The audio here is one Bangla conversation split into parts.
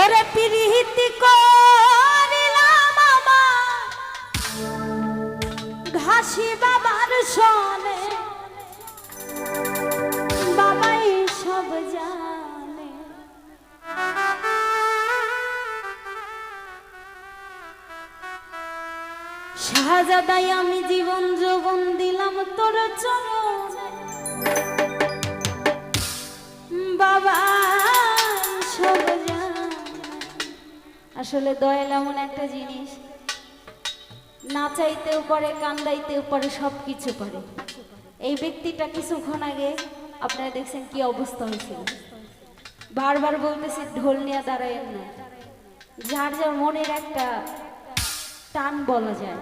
ওরে পিরিহিতি করিলাম আমার। ঘাসি বাবার সনে বাবাই সব জানে। আমি জীবন আসলে দয়াল এমন একটা জিনিস। নাচাইতেও পারে কান্দাইতেও পারে সব কিছু পারে। এই ব্যক্তিটা কিছুক্ষণ আগে আপনারা দেখছেন কি অবস্থা হয়েছিল। বারবার বলতেছি, ঢোল নিয়ে দাঁড়ায়েন না। যার যার মনের একটা টান বলা যায়।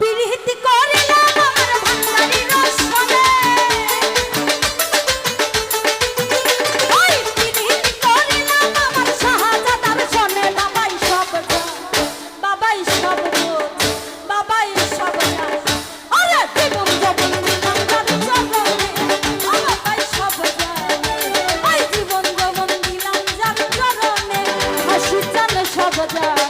পিরিহিতি করিলাম আমার ভান্ডারি রসনে बजा